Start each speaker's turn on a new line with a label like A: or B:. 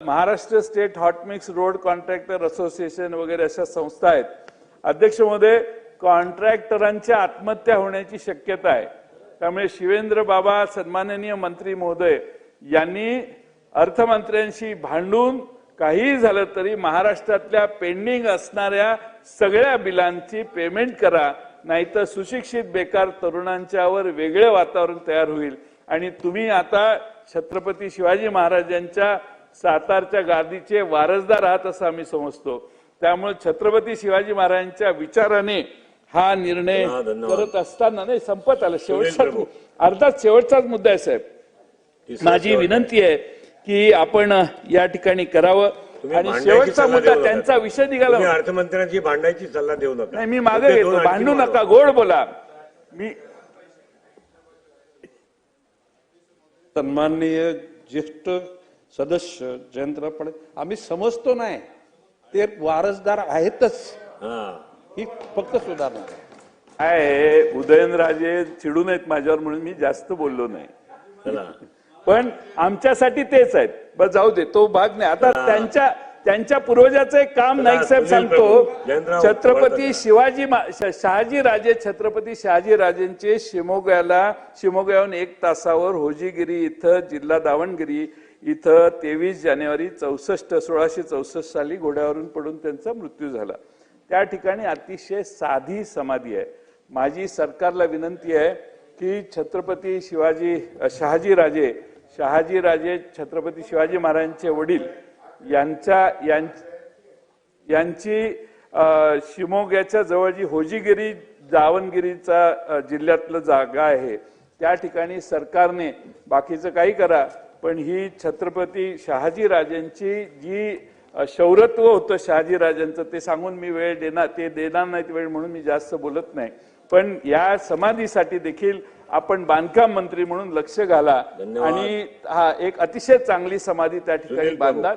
A: Maharashtra state hot mix road contractor association वगैरे अशा संस्था आहेत. अध्यक्ष महोदय कॉन्ट्रॅक्टरांच्या आत्महत्या होण्याची शक्यता आहे. त्यामुळे शिवेंद्र बाबा सन्माननीय मंत्री महोदय यांनी अर्थमंत्र्यांशी भांडून काहीही झालं तरी महाराष्ट्रातल्या पेंडिंग असणाऱ्या सगळ्या बिलांची पेमेंट करा नाहीतर सुशिक्षित बेकार तरुणांच्यावर वेगळं वातावरण तयार होईल. आणि तुम्ही आता छत्रपती शिवाजी महाराजांच्या सातारच्या गादीचे वारसदार आहात असं आम्ही समजतो त्यामुळे छत्रपती शिवाजी महाराजांच्या विचाराने हा निर्णय. करत असताना नाही संपत आलं शेवटचा. अर्धात शेवटचाच मुद्दा आहे साहेब माझी. विनंती आहे की आपण या ठिकाणी करावं आणि शेवटचा मुद्दा. त्यांचा विषय निघाला
B: अर्थमंत्र्यांची भांडायची सल्ला देऊ नका
A: नाही मी मागे घेतो भांडू. नका गोड बोला मी
C: सन्माननीय ज्येष्ठ सदस्य जयंतराव पाटील आम्ही समजतो नाही. ते वारसदार आहेतच.
B: हा.
C: फक्त सुधारणा आहे.
A: उदयनराजे चिडू नयेत माझ्यावर म्हणून मी जास्त बोललो नाही. पण आमच्यासाठी तेच आहेत. बस जाऊ दे तो भाग नाही. आता त्यांच्या त्यांच्या पूर्वजाचं एक काम नाईक साहेब सांगतो. छत्रपती शिवाजी शहाजी राजे छत्रपती शहाजी राजेंचे शिमोग्याला शिमोग्याहून एक तासावर होजीगिरी इथं जिल्हा दावणगिरी इथं तेवीस जानेवारी चौसष्ट सोळाशे चौसष्ट साली घोड्यावरून पडून त्यांचा मृत्यू झाला. त्या ठिकाणी अतिशय साधी समाधी आहे. माझी सरकारला विनंती आहे की छत्रपती शिवाजी शहाजी राजे शहाजी राजे छत्रपती शिवाजी महाराजांचे वडील यांच्या यां- यांची शिमोग्याच्या जवळ जी होजीगिरी दावणगिरीचा जिल्ह्यातलं जागा आहे. त्या ठिकाणी सरकारने बाकीचं काही करा. पण ही छत्रपती शहाजी राजांची जी शौरत्व होतं शहाजी राजांचं ते सांगून मी वेळ देणार ते देणार नाहीत वेळ म्हणून मी जास्त बोलत नाही पण या समाधीसाठी देखील आपण बांधकाम मंत्री म्हणून लक्ष घाला. आणि हा एक अतिशय चांगली समाधी त्या ठिकाणी
B: सुनील प्रभू.
A: बांधा